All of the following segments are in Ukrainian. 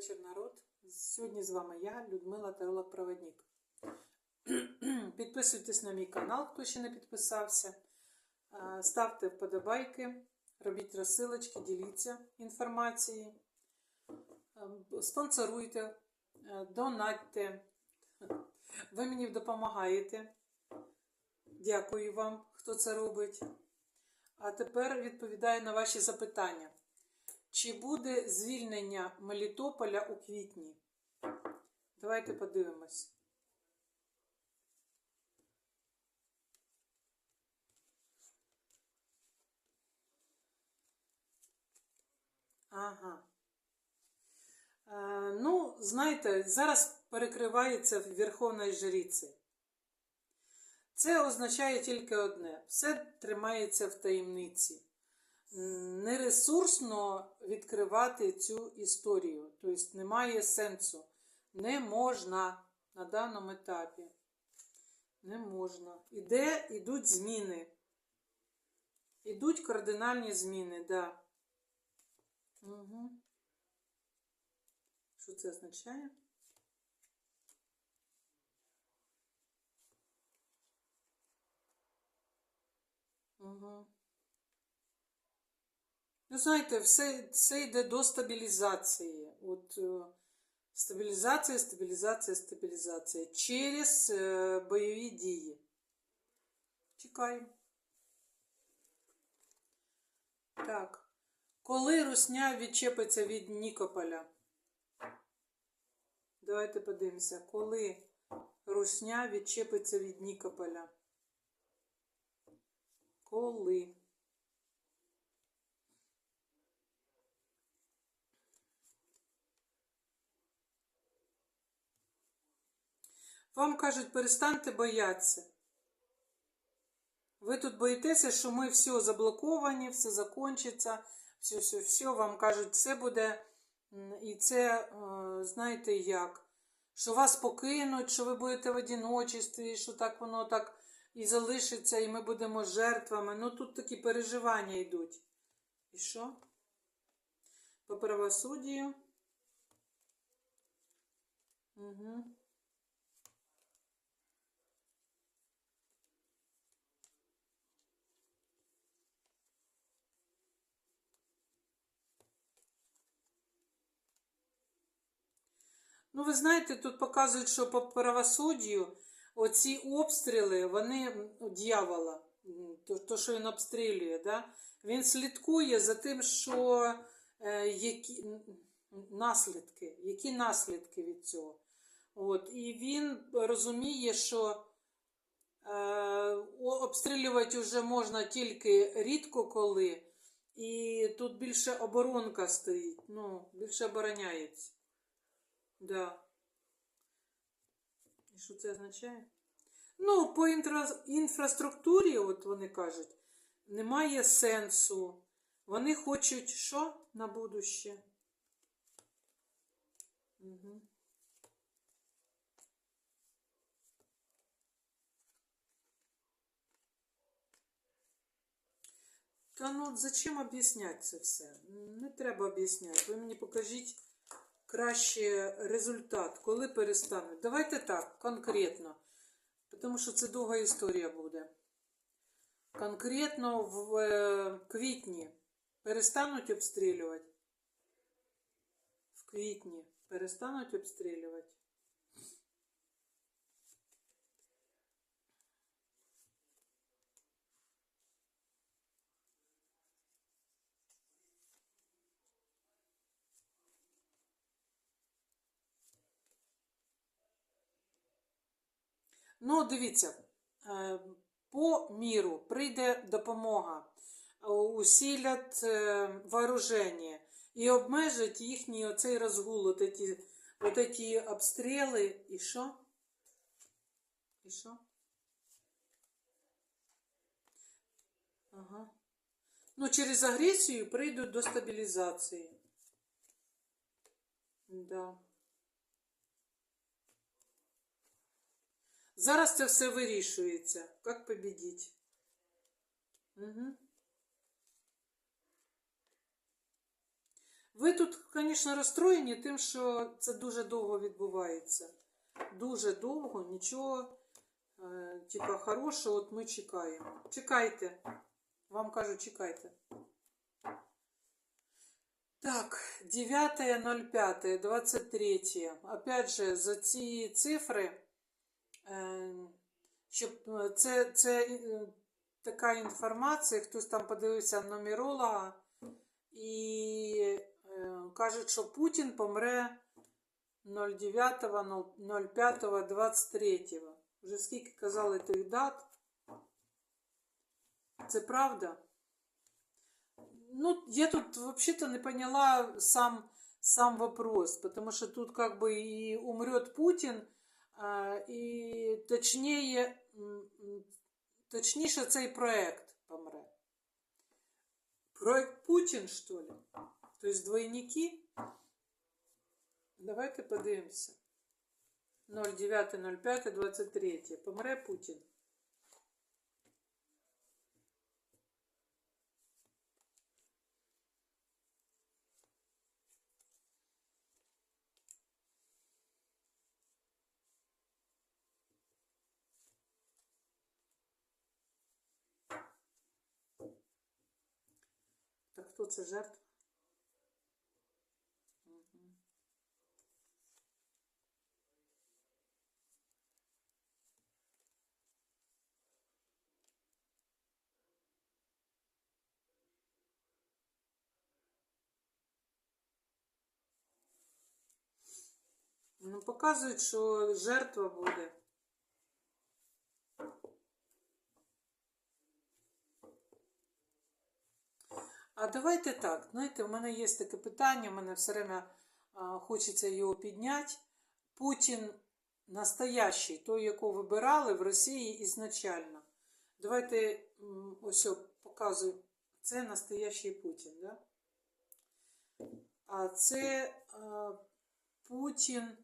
вечір, народ. Сьогодні з вами я, Людмила Таролог Проводник. Підписуйтесь на мій канал, хто ще не підписався. Ставте вподобайки, робіть розсилочки, діліться інформацією, спонсоруйте, донатьте. Ви мені допомагаєте. Дякую вам, хто це робить. А тепер відповідаю на ваші запитання. Чи буде звільнення Мелітополя у квітні? Давайте подивимось. Ага. Е, ну, знаєте, зараз перекривається Верховною Жрицею. Це означає тільки одне: все тримається в таємниці. Нересурсно відкривати цю історію. Тобто немає сенсу. Не можна на даному етапі. Не можна. Іде, ідуть зміни. Ідуть кардинальні зміни, да. Угу. Що це означає? Угу. Ну, знаєте, все, все йде до стабілізації. От е, стабілізація, стабілізація, стабілізація через е, бойові дії. Чекаємо. Так. Коли Русня відчепиться від Нікополя? Давайте подивимося, коли Русня відчепиться від Нікополя. Коли? Вам кажуть, перестаньте боятися. Ви тут боїтеся, що ми все заблоковані, все закончиться, все, все, все. Вам кажуть, все буде. І це, е, знаєте як, що вас покинуть, що ви будете в одиночестві, що так воно так і залишиться, і ми будемо жертвами. Ну тут такі переживання йдуть. І що? По правосуддю. Угу. Ну, ви знаєте, тут показують, що по правосуддю оці обстріли, вони ну, дьявола, то, то, що він обстрілює, да? він слідкує за тим, що е, які наслідки, які наслідки від цього. От, І він розуміє, що е, обстрілювати вже можна тільки рідко коли, і тут більше оборонка стоїть, ну, більше обороняється. Да. І що це означає? Ну, по інфра... інфраструктурі, от вони кажуть, немає сенсу. Вони хочуть що на будуще? Угу. Та ну зачем об'ясняти це все? Не треба об'ясняти. Ви мені покажіть краще результат, коли перестануть. Давайте так, конкретно, тому що це довга історія буде. Конкретно в е, квітні перестануть обстрілювати. В квітні перестануть обстрілювати. Ну, дивіться, е, по міру прийде допомога, усилять е, вооруження і обмежать їхній оцей розгул, от эти, от обстріли. І що? І що? Ага. Ну, через агресію прийдуть до стабілізації. Да. Зараз це все вирішується. Як победити? Угу. Ви тут, звісно, розстроєні тим, що це дуже довго відбувається. Дуже довго, нічого, е, типа, хорошого, от ми чекаємо. Чекайте. Вам кажуть, чекайте. Так, 9.05.23. Опять же, за ці цифри, щоб е, це, це е, така інформація, хтось там подивився нумеролога і е, кажуть, що Путін помре 09.05.23. Вже скільки казали тих дат. Це правда? Ну, я тут вообще-то не поняла сам, сам вопрос, потому что тут как бы и умрет Путин, м, м, точніше цей проект помре. Проект Путін, що ли? Тобто двойники? Давайте подивимося. 09.05.23. Помре Путін. Так хто це жертва? Ну, показують, що жертва буде. А давайте так. Знаєте, у мене є таке питання, у мене все время хочеться його підняти. Путін настоящий, той, якого вибирали в Росії ізначально. Давайте ось показую. Це настоящий Путін, да? А це а, Путін.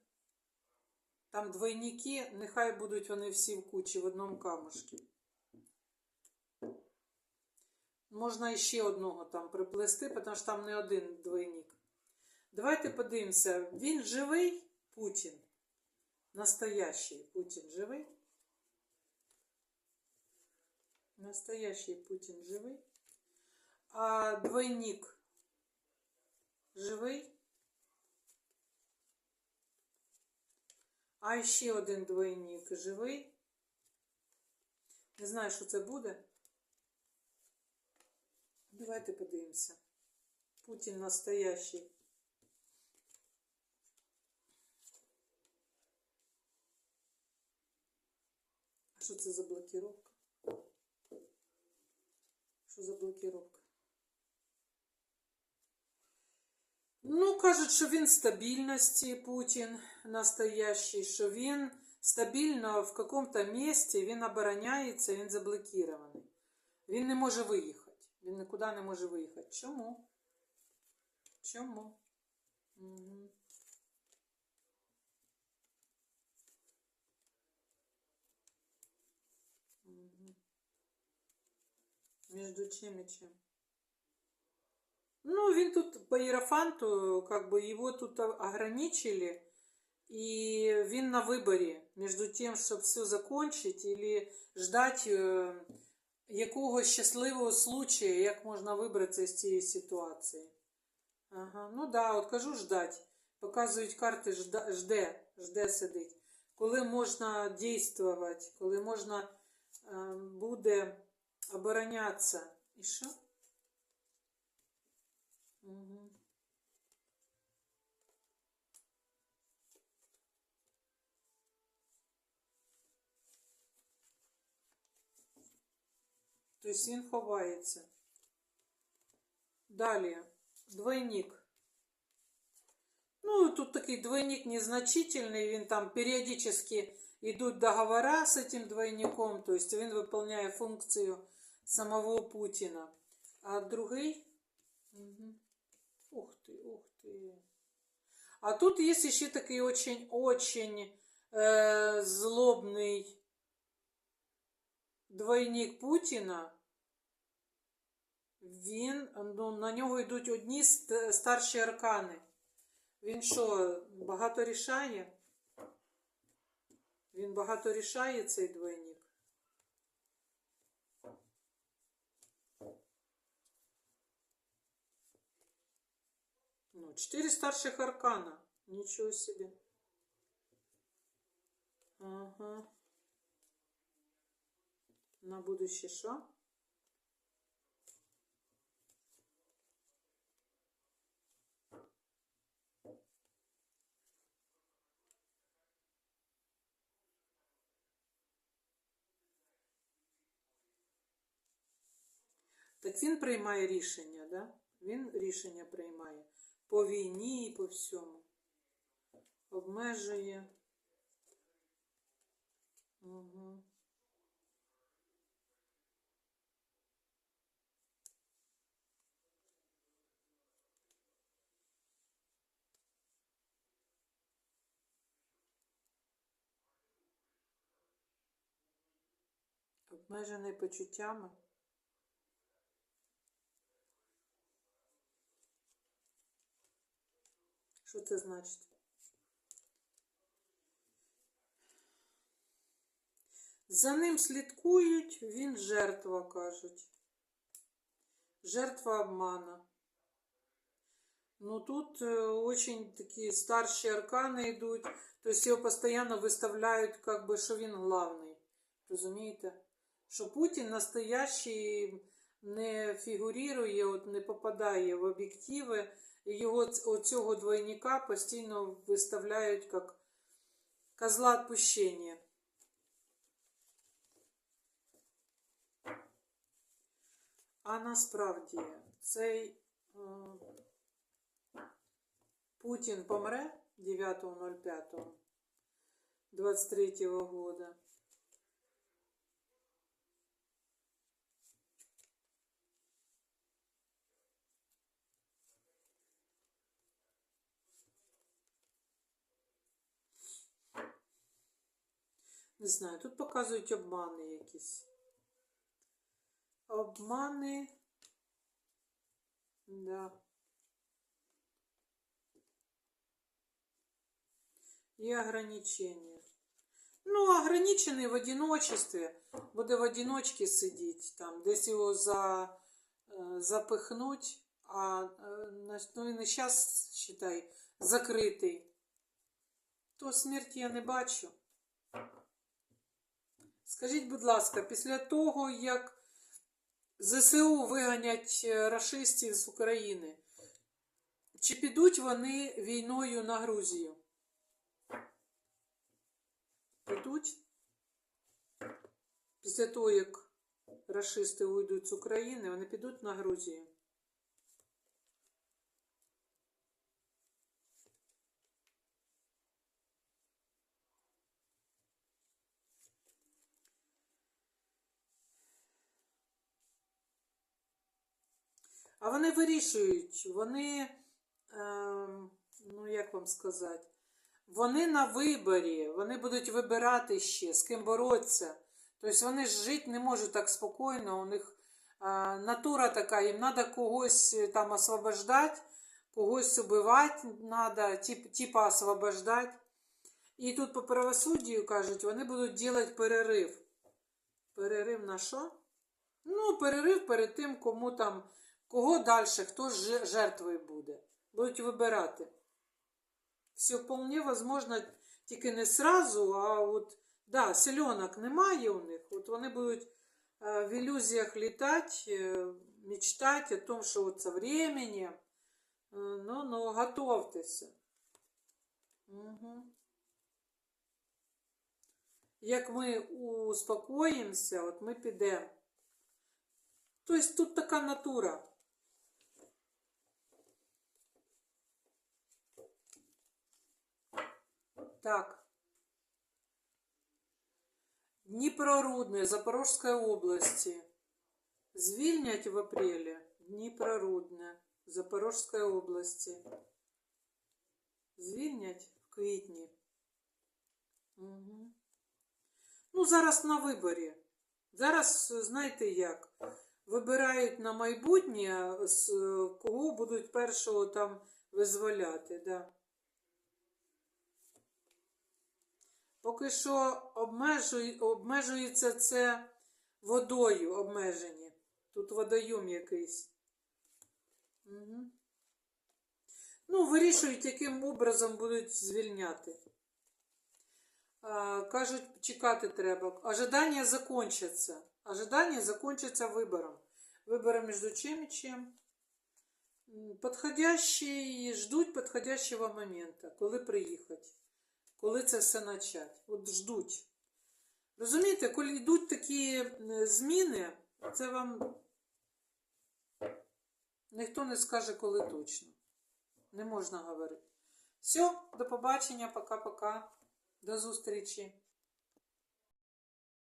Там двойники, нехай будуть вони всі в кучі в одному камушку. Можна ще одного там приплести, тому що там не один двойник. Давайте подивимося, він живий Путін? Настоящий Путін живий? Настоящий Путін живий? А двойник живий? А ще один двойник живий? Не знаю, що це буде. Давайте подивимося. Путін настоящий. А що це за блокировка? Що за блокировка? Ну, кажуть, що він стабільності Путін настоящий, що він стабільно в какому-то місці, він обороняється, він заблокірований. Він не може виїхати. Він нікуди не може виїхати. Чому? Чому? Угу. Угу. Между чем и чем? Ну, він тут по Єрофанту, как бы его тут ограничили, и він на виборі между тем, щоб все закончить, или ждать е, якогось щасливого случая, як можна вибратися з цієї ситуації. Ага, ну да, от кажу ждать. Показують карти, жде, жде сидить. Коли можна дійствувати, коли можна е, буде оборонятися. І що? Угу. Тобто він ховається. Далі. Двойник. Ну, тут такий двойник незначительный, він там періодически йдуть договора з цим двойником, то есть він виконує функцію самого Путіна. А другий? Угу. Ух ты, ух ты. А тут есть еще такой очень-очень э, злобный двойник Путина. Він, ну, на нього йдуть одні ст- старші аркани. Він що, багато рішає? Він багато рішає, цей двойник. Ну, чотири старших аркана. Нічого собі. Ага. На будущее що? Так він приймає рішення, да? Він рішення приймає по війні і по всьому. Обмежує. Угу. Обмежений почуттями. Що це значить? За ним слідкують, він жертва, кажуть. Жертва обмана. Ну тут э, очень такие старшие аркани йдуть, то есть його постійно виставляють, как бы, що він главний. Розумієте? Що Путін настоящий не фігурує, от не попадає в об'єктиви, його оцього двойника постійно виставляють як козла відпущення. А насправді цей е, Путін помре 9.05.23 года. Не знаю, тут показують обмани якісь. Обмани. Да. И ограничения. Ну, ограничений в одиночестве. Буде в одиночці сидіти, там, десь його за, е, запихнуть, а е, ну, і зараз, считай, закритий. То смерті я не бачу. Скажіть, будь ласка, після того, як ЗСУ виганять е, рашистів з України, чи підуть вони війною на Грузію? Підуть? Після того, як рашисти уйдуть з України, вони підуть на Грузію. А вони вирішують, вони, ем, ну як вам сказати, вони на виборі, вони будуть вибирати ще, з ким боротися. Тобто вони ж жити не можуть так спокійно, у них е, натура така, їм треба когось е, там освобождати, когось убивати треба, тип, освобождати. І тут по правосуддю кажуть, вони будуть робити перерив. Перерив на що? Ну, перерив перед тим, кому там, кого далі, хто ж- жертвою буде. Будуть вибирати. Все вполне возможно, тільки не сразу, а от, да, селенок немає у них. От вони будуть е, в ілюзіях літати, е, мечтати о том, що со временем, е, ну, ну, готовтеся. Угу. Як ми успокоїмося, от ми підемо. Тобто тут така натура. Так. Дніпрорудне Запорожської області. Звільнять в апрелі Дніпрорудне Запорожської області. Звільнять в квітні. Угу. Ну, зараз на виборі. Зараз, знаєте як, вибирають на майбутнє, кого будуть першого там визволяти. Да. Поки що обмежує, обмежується це водою обмежені. Тут водойом якийсь. Угу. Ну, вирішують, яким образом будуть звільняти. А, кажуть, чекати треба. Ожидання закончаться. Ожидання закончаться вибором. Вибором між чим і чим. Подходящий, ждуть подходящего момента, коли приїхати, коли це все почати. От ждуть. Розумієте, коли йдуть такі зміни, це вам ніхто не скаже, коли точно. Не можна говорити. Все, до побачення, пока-пока. До зустрічі.